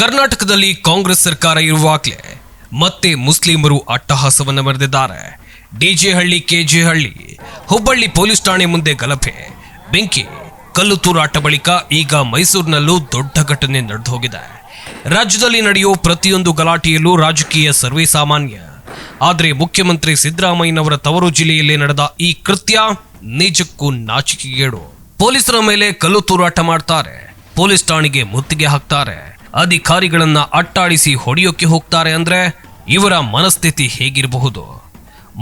ಕರ್ನಾಟಕದಲ್ಲಿ ಕಾಂಗ್ರೆಸ್ ಸರ್ಕಾರ ಇರುವಾಗಲೇ ಮತ್ತೆ ಮುಸ್ಲಿಮರು ಅಟ್ಟಹಾಸವನ್ನು ಮೆರೆದಿದ್ದಾರೆ ಡಿಜೆ ಹಳ್ಳಿ ಕೆಜೆ ಹಳ್ಳಿ ಹುಬ್ಬಳ್ಳಿ ಪೊಲೀಸ್ ಠಾಣೆ ಮುಂದೆ ಗಲಭೆ. ಬೆಂಕಿ, ಕಲ್ಲು ತೂರಾಟ ಬಳಿಕ ಈಗ ಮೈಸೂರಿನಲ್ಲೂ ದೊಡ್ಡ ಘಟನೆ ನಡೆದು ಹೋಗಿದೆ ರಾಜ್ಯದಲ್ಲಿ ನಡೆಯುವ ಪ್ರತಿಯೊಂದು ಗಲಾಟೆಯಲ್ಲೂ ರಾಜಕೀಯ ಸರ್ವೇ ಸಾಮಾನ್ಯ. ಆದರೆ ಮುಖ್ಯಮಂತ್ರಿ ಸಿದ್ದರಾಮಯ್ಯನವರ ತವರು ಜಿಲ್ಲೆಯಲ್ಲಿ ನಡೆದ ಈ ಕೃತ್ಯ ನಿಜಕ್ಕೂ ನಾಚಿಕೆಗೇಡು. ಪೊಲೀಸರ ಮೇಲೆ ಕಲ್ಲು ತೂರಾಟ ಮಾಡ್ತಾರೆ. ಪೊಲೀಸ್ ಠಾಣೆಗೆ ಮುತ್ತಿಗೆ ಹಾಕ್ತಾರೆ. ಅಧಿಕಾರಿಗಳನ್ನ ಅಟ್ಟಾಡಿಸಿ ಹೊಡೆಯೋಕೆ ಹೋಗ್ತಾರೆ ಅಂದ್ರೆ ಇವರ ಮನಸ್ಥಿತಿ ಹೇಗಿರಬಹುದು?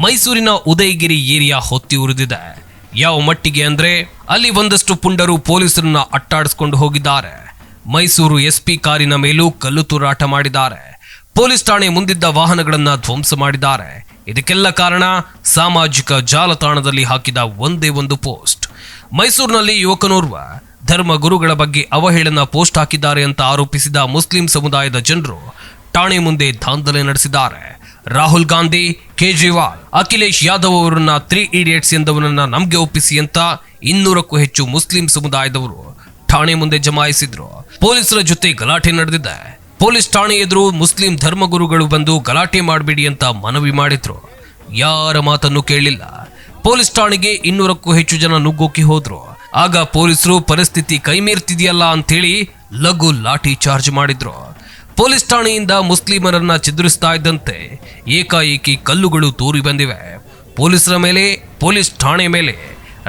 ಮೈಸೂರಿನ ಉದಯಗಿರಿ ಏರಿಯಾ ಹೊತ್ತಿ ಉರಿದಿದೆ. ಯಾವ ಮಟ್ಟಿಗೆ ಅಂದ್ರೆ ಅಲ್ಲಿ ಒಂದಷ್ಟು ಪುಂಡರು ಪೊಲೀಸರನ್ನ ಅಟ್ಟಾಡಿಸ್ಕೊಂಡು ಹೋಗಿದ್ದಾರೆ. ಮೈಸೂರು ಎಸ್ಪಿ ಕಾರಿನ ಮೇಲೂ ಕಲ್ಲು ತೂರಾಟ ಮಾಡಿದ್ದಾರೆ. ಪೊಲೀಸ್ ಠಾಣೆ ಮುಂದಿದ್ದ ವಾಹನಗಳನ್ನು ಧ್ವಂಸ ಮಾಡಿದ್ದಾರೆ. ಇದಕ್ಕೆಲ್ಲ ಕಾರಣ ಸಾಮಾಜಿಕ ಜಾಲತಾಣದಲ್ಲಿ ಹಾಕಿದ ಒಂದೇ ಒಂದು ಪೋಸ್ಟ್. ಮೈಸೂರಿನಲ್ಲಿ ಯುವಕನೋರ್ವ ಧರ್ಮ ಗುರುಗಳ ಬಗ್ಗೆ ಅವಹೇಳನ ಪೋಸ್ಟ್ ಹಾಕಿದ್ದಾರೆ ಅಂತ ಆರೋಪಿಸಿದ ಮುಸ್ಲಿಂ ಸಮುದಾಯದ ಜನರು ಠಾಣೆ ಮುಂದೆ ದಾಂಧಲೆ ನಡೆಸಿದ್ದಾರೆ. ರಾಹುಲ್ ಗಾಂಧಿ, ಕೇಜ್ರಿವಾಲ್, ಅಖಿಲೇಶ್ ಯಾದವ್ ಅವರನ್ನ ತ್ರೀ ಇಡಿಯಟ್ಸ್ ಎಂದವನನ್ನ ನಮ್ಗೆ ಒಪ್ಪಿಸಿ ಅಂತ ಇನ್ನೂರಕ್ಕೂ ಹೆಚ್ಚು ಮುಸ್ಲಿಂ ಸಮುದಾಯದವರು ಠಾಣೆ ಮುಂದೆ ಜಮಾಯಿಸಿದ್ರು. ಪೊಲೀಸರ ಜೊತೆ ಗಲಾಟೆ ನಡೆದಿದೆ. ಪೊಲೀಸ್ ಠಾಣೆ ಎದುರು ಮುಸ್ಲಿಂ ಧರ್ಮಗುರುಗಳು ಬಂದು ಗಲಾಟೆ ಮಾಡಬೇಡಿ ಅಂತ ಮನವಿ ಮಾಡಿದ್ರು. ಯಾರ ಮಾತನ್ನು ಕೇಳಿಲ್ಲ. ಪೊಲೀಸ್ ಠಾಣೆಗೆ ಇನ್ನೂರಕ್ಕೂ ಹೆಚ್ಚು ಜನ ನುಗ್ಗೋಕೆ ಹೋದ್ರು. ಆಗ ಪೊಲೀಸರು ಪರಿಸ್ಥಿತಿ ಕೈಮೀರ್ತಿದೆಯಲ್ಲ ಅಂಥೇಳಿ ಲಘು ಲಾಠಿ ಚಾರ್ಜ್ ಮಾಡಿದ್ರು. ಪೊಲೀಸ್ ಠಾಣೆಯಿಂದ ಮುಸ್ಲಿಮರನ್ನ ಚದುರಿಸ್ತಾ ಇದ್ದಂತೆ ಏಕಾಏಕಿ ಕಲ್ಲುಗಳು ತೂರಿ ಬಂದಿವೆ. ಪೊಲೀಸರ ಮೇಲೆ ಪೊಲೀಸ್ ಠಾಣೆ ಮೇಲೆ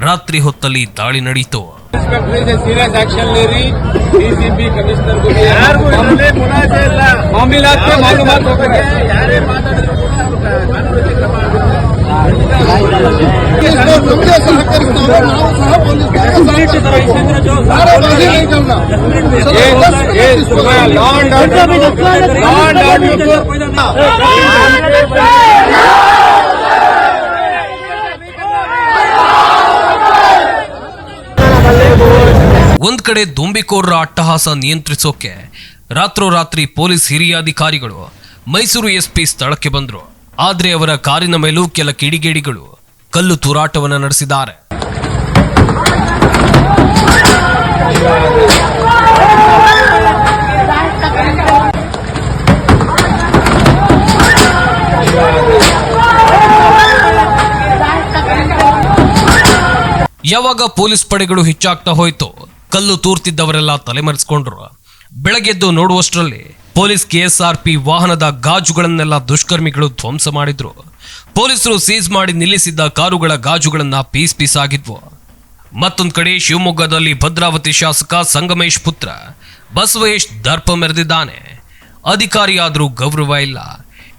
ರಾತ್ರಿ ಹೊತ್ತಲ್ಲಿ ದಾಳಿ ನಡೆಯಿತು ಸೀರಿಯಸ್ ಒಂದ್ ಕಡೆ ದುಂಬಿಕೋರರ ಅಟ್ಟಹಾಸ ನಿಯಂತ್ರಿಸೋಕೆ ರಾತ್ರೋರಾತ್ರಿ ಪೊಲೀಸ್ ಹಿರಿಯ ಅಧಿಕಾರಿಗಳು ಮೈಸೂರು ಎಸ್ಪಿ ಸ್ಥಳಕ್ಕೆ ಬಂದರು. ಆದ್ರೆ ಅವರ ಕಾರಿನ ಮೇಲೂ ಕೆಲ ಕಿಡಿಗೇಡಿಗಳು ಕಲ್ಲು ತೂರಾಟವನ್ನು ನಡೆಸಿದ್ದಾರೆ. ಯಾವಾಗ ಪೊಲೀಸ್ ಪಡೆಗಳು ಹೆಚ್ಚಾಗ್ತಾ ಹೋಯ್ತು ಕಲ್ಲು ತೂರ್ತಿದ್ದವರೆಲ್ಲ ತಲೆಮರೆಸ್ಕೊಂಡ್ರು. ಬೆಳಗ್ಗೆದ್ದು ನೋಡುವಷ್ಟರಲ್ಲಿ ಪೊಲೀಸ್ ಕೆಎಸ್ಆರ್ಪಿ ವಾಹನದ ಗಾಜುಗಳನ್ನೆಲ್ಲ ದುಷ್ಕರ್ಮಿಗಳು ಧ್ವಂಸ ಮಾಡಿದ್ರು. ಪೊಲೀಸರು ಸೀಸ್ ಮಾಡಿ ನಿಲ್ಲಿಸಿದ್ದ ಕಾರುಗಳ ಗಾಜುಗಳನ್ನ ಪೀಸ್ ಪೀಸ್ ಆಗಿದ್ವು. ಮತ್ತೊಂದು ಕಡೆ ಶಿವಮೊಗ್ಗದಲ್ಲಿ ಭದ್ರಾವತಿ ಶಾಸಕ ಸಂಗಮೇಶ್ ಪುತ್ರ ಬಸವೇಶ್ ದರ್ಪ ಮೆರೆದಿದ್ದಾನೆ. ಅಧಿಕಾರಿಯಾದರೂ ಗೌರವ ಇಲ್ಲ.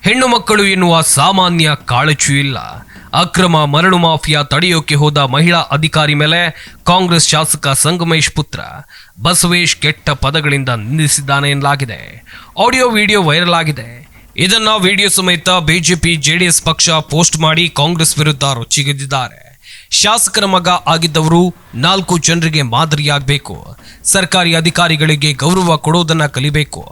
ಹೆಣ್ಣು ಮಕ್ಕಳು ಎನ್ನುವ ಸಾಮಾನ್ಯ ಕಾಳಜು ಇಲ್ಲ. ಅಕ್ರಮ ಮರಳು ಮಾಫಿಯಾ ತಡೆಯೋಕೆ ಹೋದ ಮಹಿಳಾ ಅಧಿಕಾರಿ ಮೇಲೆ ಕಾಂಗ್ರೆಸ್ ಶಾಸಕ ಸಂಗಮೇಶ್ ಪುತ್ರ ಬಸವೇಶ್ ಕೆಟ್ಟ ಪದಗಳಿಂದ ನಿಂದಿಸಿದ್ದಾನೆ ಎನ್ನಲಾಗಿದೆ. ಆಡಿಯೋ ವಿಡಿಯೋ ವೈರಲ್ ಆಗಿದೆ. ಇದನ್ನ ವಿಡಿಯೋ ಸಮೇತ ಬಿಜೆಪಿ, ಜೆಡಿಎಸ್ ಪಕ್ಷ ಪೋಸ್ಟ್ ಮಾಡಿ ಕಾಂಗ್ರೆಸ್ ವಿರುದ್ಧ ರೊಚ್ಚಿಗೆದ್ದಿದ್ದಾರೆ. ಶಾಸಕರ ಮಗ ಆಗಿದ್ದವರು ನಾಲ್ಕು ಜನರಿಗೆ ಮಾದರಿಯಾಗಬೇಕು. ಸರ್ಕಾರಿ ಅಧಿಕಾರಿಗಳಿಗೆ ಗೌರವ ಕೊಡೋದನ್ನ ಕಲಿಬೇಕು.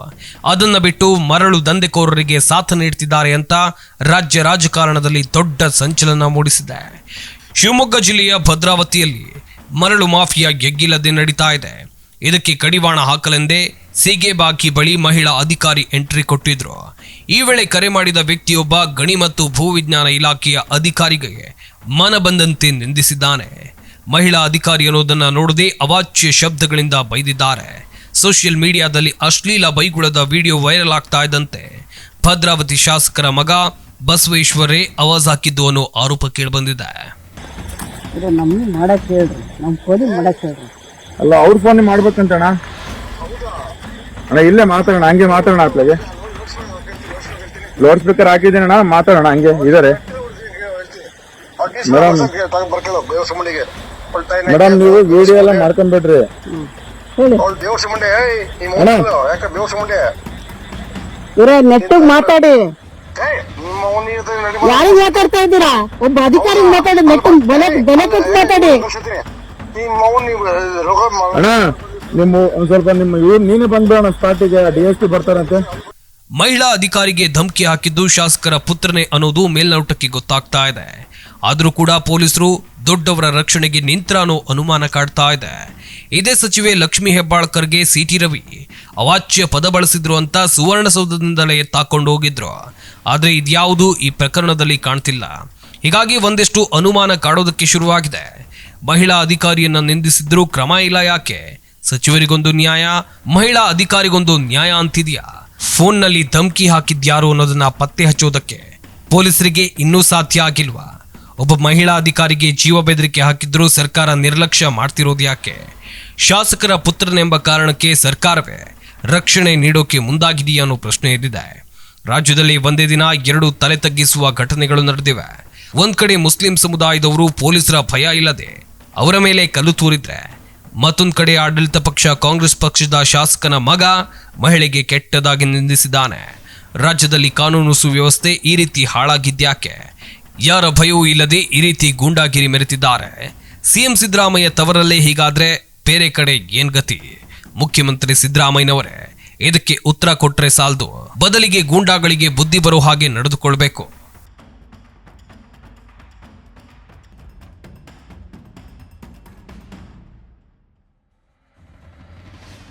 ಅದನ್ನ ಬಿಟ್ಟು ಮರಳು ದಂಧೆಕೋರರಿಗೆ ಸಾಥ ನೀಡ್ತಿದ್ದಾರೆ ಅಂತ ರಾಜ್ಯ ರಾಜಕಾರಣದಲ್ಲಿ ದೊಡ್ಡ ಸಂಚಲನ ಮೂಡಿಸಿದೆ. ಶಿವಮೊಗ್ಗ ಜಿಲ್ಲೆಯ ಭದ್ರಾವತಿಯಲ್ಲಿ ಮರಳು ಮಾಫಿಯಾ ಗೆಗ್ಗಿಲ್ಲದೆ ನಡೀತಾ ಇದೆ. ಇದಕ್ಕೆ ಕಡಿವಾಣ ಹಾಕಲೆಂದೇ ಸೀಗೆಬಾಕಿ ಬಳಿ ಮಹಿಳಾ ಅಧಿಕಾರಿ ಎಂಟ್ರಿ ಕೊಟ್ಟಿದ್ರು. ಈ ವೇಳೆ ಕರೆ ಮಾಡಿದ ವ್ಯಕ್ತಿಯೊಬ್ಬ ಗಣಿ ಮತ್ತು ಭೂವಿಜ್ಞಾನ ಇಲಾಖೆಯ ಅಧಿಕಾರಿಗೆ ಮನ ಬಂದಂತೆ ನಿಂದಿಸಿದ್ದಾನೆ. ಮಹಿಳಾ ಅಧಿಕಾರಿ ಅನ್ನೋದನ್ನ ನೋಡದೆ ಅವಾಚ್ಯ ಶಬ್ದಗಳಿಂದ ಬೈದಿದ್ದಾರೆ. ಸೋಷಿಯಲ್ ಮೀಡಿಯಾದಲ್ಲಿ ಅಶ್ಲೀಲ ಬೈಗುಳದ ವಿಡಿಯೋ ವೈರಲ್ ಆಗ್ತಾ ಇದ್ದಂತೆ ಭದ್ರಾವತಿ ಶಾಸಕರ ಮಗ ಬಸವೇಶ್ವರೇ ಆವಾಜ್ ಹಾಕಿದ್ದು ಅನ್ನೋ ಆರೋಪ ಕೇಳಿಬಂದಿದೆ. ಅಲ್ಲ ಅವ್ರ ಫೋನ್ ಮಾಡ್ಬೇಕಂತಣ್ಣ? ಅಣ್ಣ ಇಲ್ಲೇ ಮಾತಾಡೋಣ ಹಂಗೆ ಮಾತಾಡೋಣ ಅತ್ಲಾಗೆ ಲೌಡ್ ಸ್ಪೀಕರ್ ಹಾಕಿದ್ದೀನಣ್ಣ ಮಾತಾಡೋಣ ಹಂಗೆ ಇದಾರೆ ಮೇಡಮ್ ನೀವು ವಿಡಿಯೋ ಎಲ್ಲ ಮಾಡ್ಕೊಂಡ್ಬಿಡ್ರಿ. ಇವ್ರೆ ನೆಟ್ಟಿಗೆ ಮಾತಾಡಿ. ಯಾರಿಗೆ ಮಾತಾಡ್ತಾ ಇದ್ದೀರಾ? ಒಬ್ಬ ಅಧಿಕಾರಿ ಮಾತಾಡಿ ನೆಟ್ಟಿಗೆ ಬೆಲೆ ಬೆಲೆ ಕೊಟ್ಟು ಮಾತಾಡಿ. ಅಣ್ಣ ನಿಮ್ಮ ಒಂದ್ ಸ್ವಲ್ಪ ನಿಮ್ಮ ಇವ್ರು ನೀನೇ ಬಂದ್ಬೇಡ ಸ್ಟಾರ್ಟಿಗೆ ಡಿ ಎಸ್ ಪಿ ಬರ್ತಾರಂತೆ. ಮಹಿಳಾ ಅಧಿಕಾರಿಗೆ ಧಮಕಿ ಹಾಕಿದ್ದು ಶಾಸಕರ ಪುತ್ರನೇ ಅನ್ನೋದು ಮೇಲ್ನೋಟಕ್ಕೆ ಗೊತ್ತಾಗ್ತಾ ಇದೆ. ಆದರೂ ಕೂಡ ಪೊಲೀಸರು ದೊಡ್ಡವರ ರಕ್ಷಣೆಗೆ ನಿಂತ್ರ ಅನ್ನೋ ಅನುಮಾನ ಕಾಡ್ತಾ ಇದೆ. ಇದೇ ಸಚಿವೆ ಲಕ್ಷ್ಮಿ ಹೆಬ್ಬಾಳ್ಕರ್ಗೆ ಸಿಟಿ ರವಿ ಅವಾಚ್ಯ ಪದ ಬಳಸಿದ್ರು ಅಂತ ಸುವರ್ಣಸೌಧದಿಂದಲೇ ಎತ್ತಾಕೊಂಡು ಹೋಗಿದ್ರು. ಆದರೆ ಇದ್ಯಾವುದು ಈ ಪ್ರಕರಣದಲ್ಲಿ ಕಾಣ್ತಿಲ್ಲ. ಹೀಗಾಗಿ ಒಂದೆಷ್ಟು ಅನುಮಾನ ಕಾಡೋದಕ್ಕೆ ಶುರುವಾಗಿದೆ. ಮಹಿಳಾ ಅಧಿಕಾರಿಯನ್ನ ನಿಂದಿಸಿದ್ರು ಕ್ರಮ ಇಲ್ಲ ಯಾಕೆ? ಸಚಿವರಿಗೊಂದು ನ್ಯಾಯ, ಮಹಿಳಾ ಅಧಿಕಾರಿಗೊಂದು ನ್ಯಾಯ ಅಂತಿದ್ಯಾ? ಫೋನ್ನಲ್ಲಿ ಧಮ್ಕಿ ಹಾಕಿದ್ಯಾರು ಅನ್ನೋದನ್ನ ಪತ್ತೆ ಹಚ್ಚೋದಕ್ಕೆ ಪೊಲೀಸರಿಗೆ ಇನ್ನೂ ಸಾಧ್ಯ ಆಗಿಲ್ವಾ? ಒಬ್ಬ ಮಹಿಳಾ ಅಧಿಕಾರಿಗೆ ಜೀವ ಬೆದರಿಕೆ ಹಾಕಿದ್ರೂ ಸರ್ಕಾರ ನಿರ್ಲಕ್ಷ್ಯ ಮಾಡ್ತಿರೋದು ಯಾಕೆ? ಶಾಸಕರ ಪುತ್ರನೆಂಬ ಕಾರಣಕ್ಕೆ ಸರ್ಕಾರವೇ ರಕ್ಷಣೆ ನೀಡೋಕೆ ಮುಂದಾಗಿದೆಯಾ ಅನ್ನೋ ಪ್ರಶ್ನೆ ಎದ್ದಿದೆ. ರಾಜ್ಯದಲ್ಲಿ ಒಂದೇ ದಿನ ಎರಡು ತಲೆ ತಗ್ಗಿಸುವ ಘಟನೆಗಳು ನಡೆದಿವೆ. ಒಂದ್ ಕಡೆ ಮುಸ್ಲಿಂ ಸಮುದಾಯದವರು ಪೊಲೀಸರ ಭಯ ಇಲ್ಲದೆ ಅವರ ಮೇಲೆ ಕಲ್ಲು ತೂರಿದ್ರೆ ಮತ್ತೊಂದ್ ಕಡೆ ಆಡಳಿತ ಪಕ್ಷ ಕಾಂಗ್ರೆಸ್ ಪಕ್ಷದ ಶಾಸಕನ ಮಗ ಮಹಿಳೆಗೆ ಕೆಟ್ಟದಾಗಿ ನಿಂದಿಸಿದ್ದಾನೆ. ರಾಜ್ಯದಲ್ಲಿ ಕಾನೂನು ಸುವ್ಯವಸ್ಥೆ ಈ ರೀತಿ ಹಾಳಾಗಿದ್ಯಾಕೆ ಯಾರ ಭಯವೂ ಇಲ್ಲದೆ ಈ ರೀತಿ ಗೂಂಡಾಗಿರಿ ಮೆರೆತಿದ್ದಾರೆ. ಸಿಎಂ ಸಿದ್ದರಾಮಯ್ಯ ತವರಲ್ಲೇ ಹೀಗಾದ್ರೆ ಬೇರೆ ಕಡೆ ಏನ್ ಗತಿ? ಮುಖ್ಯಮಂತ್ರಿ ಸಿದ್ದರಾಮಯ್ಯನವರೇ, ಇದಕ್ಕೆ ಉತ್ತರ ಕೊಟ್ಟರೆ ಸಾಲದು. ಬದಲಿಗೆ ಗೂಂಡಾಗಳಿಗೆ ಬುದ್ಧಿ ಬರೋ ಹಾಗೆ ನಡೆದುಕೊಳ್ಬೇಕು.